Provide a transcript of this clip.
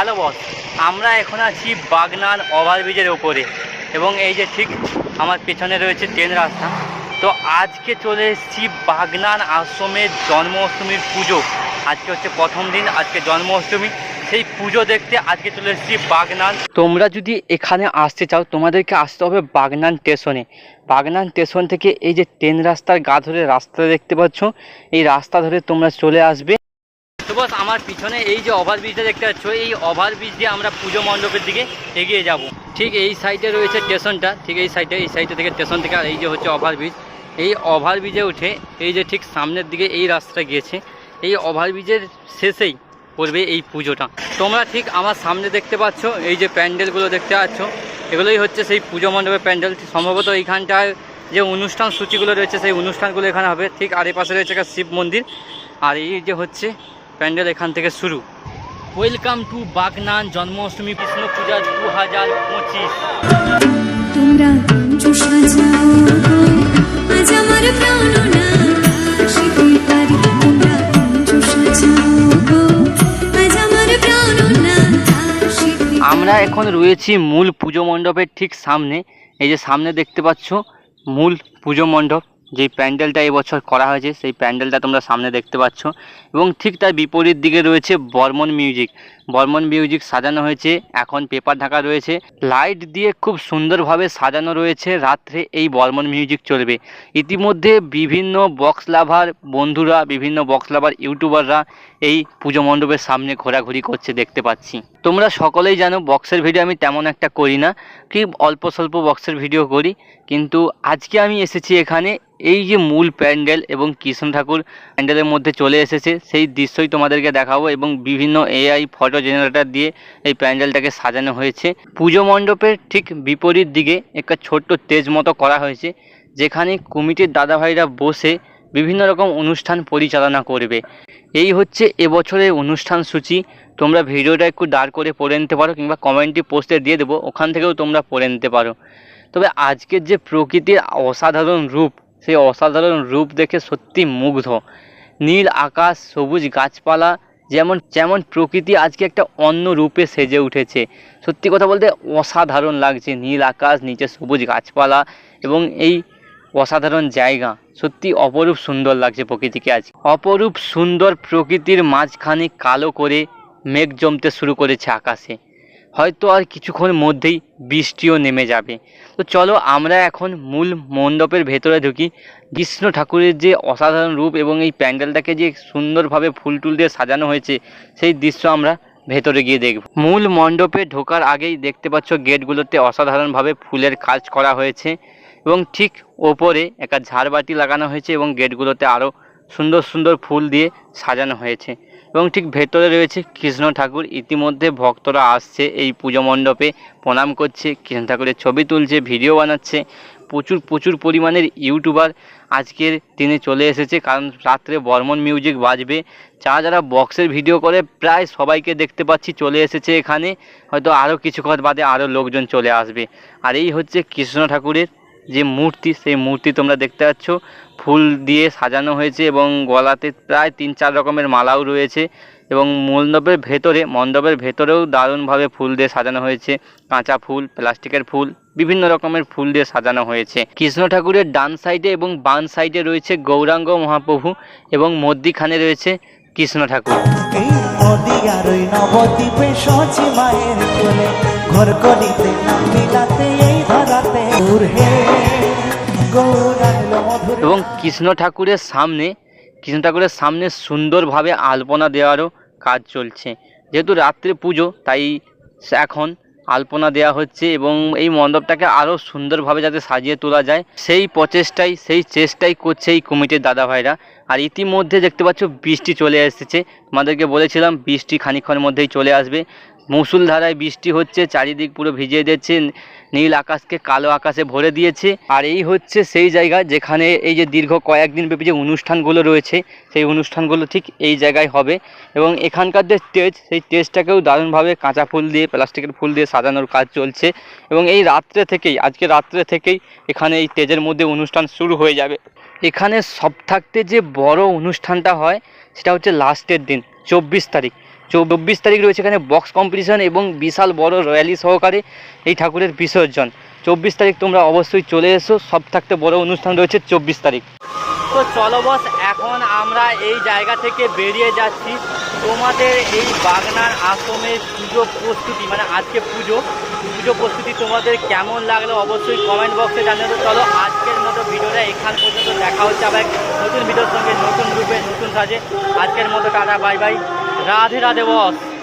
Hello boss আমরা এখন আছি বাগনান ওভারব্রিজের ওপরে এবং এই যে ঠিক আমার পেছনে রয়েছে ট্রেন রাস্তা। তো আজকে চলে এসেছি বাগনান আশ্রমের জন্মাষ্টমীর পুজো। আজকে হচ্ছে প্রথম দিন, আজকে জন্মাষ্টমী। সেই পুজো দেখতে আজকে চলে এসেছি বাগনান। তোমরা যদি এখানে আসতে চাও, তোমাদেরকে আসতে হবে বাগনান স্টেশনে। বাগনান স্টেশন থেকে এই যে ট্রেন রাস্তার গা ধরে রাস্তা দেখতে পাচ্ছ, এই রাস্তা ধরে তোমরা চলে আসবে। তো বস, আমার পিছনে এই যে ওভারব্রিজটা দেখতে পাচ্ছ, এই ওভারব্রিজ দিয়ে আমরা পুজো মণ্ডপের দিকে এগিয়ে যাব। ঠিক এই সাইডে রয়েছে স্টেশনটা, ঠিক এই সাইডে এই সাইডে থেকে স্টেশন থেকে আর এই যে হচ্ছে ওভারব্রিজ এই ওভারব্রিজে উঠে এই যে ঠিক সামনের দিকে এই রাস্তা গিয়েছে। এই ওভারব্রিজের শেষেই পড়বে এই পুজোটা। তোমরা ঠিক আমার সামনে দেখতে পাচ্ছ, এই যে প্যান্ডেলগুলো দেখতে পাচ্ছ, এগুলোই হচ্ছে সেই পুজো মণ্ডপের প্যান্ডেল। সম্ভবত এইখানটায় যে অনুষ্ঠান সূচিগুলো রয়েছে, সেই অনুষ্ঠানগুলো এখানে হবে। ঠিক আর এই পাশে রয়েছে একটা শিব মন্দির। আর এই যে হচ্ছে প্যান্ডেল এখান থেকে শুরু। ওয়েলকাম টু বাগনান জন্মাষ্টমী কৃষ্ণ পূজা দু হাজার পঁচিশ আমরা এখন রয়েছি মূল পুজো মণ্ডপের ঠিক সামনে। এই যে সামনে দেখতে পাচ্ছ মূল পুজো মণ্ডপ। যে প্যান্ডেলটা এবছর করা হয়েছে, সেই প্যান্ডেলটা তোমরা সামনে দেখতে পাচ্ছ। এবং ঠিক তার বিপরীত দিকে রয়েছে বর্মন মিউজিক। বর্মন মিউজিক সাজানো হয়েছে, এখন পেপার ঢাকা রয়েছে। লাইট দিয়ে খুব সুন্দরভাবে সাজানো রয়েছে, রাত্রে এই বর্মন মিউজিক চলবে। ইতিমধ্যে বিভিন্ন বক্স লাভার বন্ধুরা, বিভিন্ন বক্স লাভার ইউটিউবাররা এই পুজো মণ্ডপের সামনে ঘোরাঘুরি করছে দেখতে পাচ্ছি। তোমরা সকলেই জানো, বক্সের ভিডিও আমি তেমন একটা করি না। কি অল্প স্বল্প বক্সের ভিডিও করি। কিন্তু আজকে আমি এসেছি এখানে এই যে মূল প্যান্ডেল এবং কৃষ্ণ ঠাকুর প্যান্ডেলের মধ্যে চলে এসেছে, সেই দৃশ্যই তোমাদেরকে দেখাবো এবং বিভিন্ন এআই ফটো জেনারেটর দিয়ে এই প্যান্ডেলটাকে সাজানো হয়েছে। পুজো মণ্ডপের ঠিক বিপরীত দিকে একটা ছোট্ট তেজ মতো করা হয়েছে, যেখানে কমিটির দাদাভাইরা বসে বিভিন্ন রকম অনুষ্ঠান পরিচালনা করবে। এই হচ্ছে এবছরের অনুষ্ঠান সূচি। তোমরা ভিডিওটা একটু দাঁড় করে পড়ে নিতে পারো কিংবা কমেন্টে পোস্টে দিয়ে দেবো, ওখান থেকেও তোমরা পড়ে নিতে পারো। তবে আজকের যে প্রকৃতির অসাধারণ রূপ সেই অসাধারণ রূপ দেখে সত্যি মুগ্ধ। নীল আকাশ, সবুজ গাছপালা, যেমন যেমন প্রকৃতি আজকে একটা অন্য রূপে সেজে উঠেছে। সত্যি কথা বলতে অসাধারণ লাগছে নীল আকাশ, নিচে সবুজ গাছপালা এবং এই অসাধারণ জায়গা। সত্যি অপরূপ সুন্দর লাগছে প্রকৃতিকে আজ। অপরূপ সুন্দর প্রকৃতির মাঝখানে কালো করে মেঘ জমতে শুরু করেছে আকাশে। হয়তো আর কিছুক্ষণ মধ্যেই বৃষ্টিও নেমে যাবে। তো চলো আমরা এখন মূল মণ্ডপের ভেতরে ঢুকি। কৃষ্ণ ঠাকুরের যে অসাধারণ রূপ এবং এই প্যান্ডেলটাকে যে সুন্দরভাবে ফুল টুল দিয়ে সাজানো হয়েছে, সেই দৃশ্য আমরা ভেতরে গিয়ে দেখব। মূল মণ্ডপে ঢোকার আগেই দেখতে পাচ্ছ গেটগুলোতে অসাধারণভাবে ফুলের কাজ করা হয়েছে এবং ঠিক ওপরে একটা ঝাড়বাতি লাগানো হয়েছে এবং গেটগুলোতে আরও সুন্দর সুন্দর ফুল দিয়ে সাজানো হয়েছে। এবং ঠিক ভেতরে রয়েছে কৃষ্ণ ঠাকুর। ইতিমধ্যে ভক্তরা আসছে এই পুজো মণ্ডপে, প্রণাম করছে। কৃষ্ণ ঠাকুরের ছবি তুলছে, ভিডিও বানাচ্ছে। প্রচুর প্রচুর পরিমাণের ইউটিউবার আজকের দিনে চলে এসেছে, কারণ রাত্রে বর্মন মিউজিক বাজবে। যারা যারা বক্সের ভিডিও করে, প্রায় সবাইকে দেখতে পাচ্ছি চলে এসেছে এখানে। হয়তো আরও কিছুক্ষণ বাদে আরও লোকজন চলে আসবে। আর এই হচ্ছে কৃষ্ণ ঠাকুরের যে মূর্তি, সেই মূর্তি তোমরা দেখতে পাচ্ছ। ফুল দিয়ে সাজানো হয়েছে এবং গলাতে প্রায় তিন চার রকমের মালাও রয়েছে এবং মণ্ডপের ভেতরে, মণ্ডপের ভেতরেও দারুণভাবে ফুল দিয়ে সাজানো হয়েছে। কাঁচা ফুল, প্লাস্টিকের ফুল, বিভিন্ন রকমের ফুল দিয়ে সাজানো হয়েছে। কৃষ্ণ ঠাকুরের ডান সাইডে এবং বাম সাইডে রয়েছে গৌরাঙ্গ মহাপ্রভু এবং মধ্যিখানে রয়েছে কৃষ্ণ ঠাকুর। ঘর করিতে এই ধরাতে এবং কৃষ্ণ ঠাকুরের সামনে, কৃষ্ণ ঠাকুরের সামনে সুন্দরভাবে আলপনা দেওয়ারও কাজ চলছে। যেহেতু রাত্রে পুজো, তাই এখন আলপনা দেওয়া হচ্ছে এবং এই মণ্ডপটাকে আরও সুন্দরভাবে যাতে সাজিয়ে তোলা যায়, সেই প্রচেষ্টাই, সেই চেষ্টাই করছে এই কমিটির দাদা ভাইরা আর ইতিমধ্যে দেখতে পাচ্ছ বৃষ্টি চলে এসেছে। তোমাদেরকে বলেছিলাম বৃষ্টি খানিক্ষণের মধ্যেই চলে আসবে। মুসুলধারায় বৃষ্টি হচ্ছে, চারিদিক পুরো ভিজিয়ে দিচ্ছে নীল আকাশকে কালো আকাশে ভরে দিয়েছে। আর এই হচ্ছে সেই জায়গা যেখানে এই যে দীর্ঘ কয়েকদিন ব্যাপী যে অনুষ্ঠানগুলো রয়েছে, সেই অনুষ্ঠানগুলো ঠিক এই জায়গায় হবে। এবং এখানকার যে স্টেজ, সেই স্টেজটাকেও দারুণভাবে কাঁচা ফুল দিয়ে, প্লাস্টিকের ফুল দিয়ে সাজানোর কাজ চলছে। এবং এই রাত্রে থেকেই, আজকে রাত্রে থেকেই এখানে এই স্টেজের মধ্যে অনুষ্ঠান শুরু হয়ে যাবে। এখানে সব থাকতে যে বড় অনুষ্ঠানটা হয়, সেটা হচ্ছে লাস্টের দিন, চব্বিশ তারিখ। চব্বিশ তারিখ রয়েছে এখানে বক্স কম্পিটিশন এবং বিশাল বড় রয়্যালি সহকারে এই ঠাকুরের বিসর্জন। চব্বিশ তারিখ তোমরা অবশ্যই চলে এসো, সব থাকতে বড় অনুষ্ঠান রয়েছে চব্বিশ তারিখ। তো চলো বস এখন আমরা এই জায়গা থেকে বেরিয়ে যাচ্ছি। তোমাদের এই বাগনার আশ্রমের পুজো প্রস্তুতি মানে আজকে পুজো। পুজো প্রস্তুতি তোমাদের কেমন লাগল অবশ্যই কমেন্ট বক্সে জানিয়ে দাও। চলো আজকের মতো ভিডিওটা এখান পর্যন্ত দেখা হচ্ছে আবার নতুন ভিডিওর সঙ্গে, নতুন রূপে, নতুন সাজে। আজকের মতো tata bye bye Radhe Radhe boss.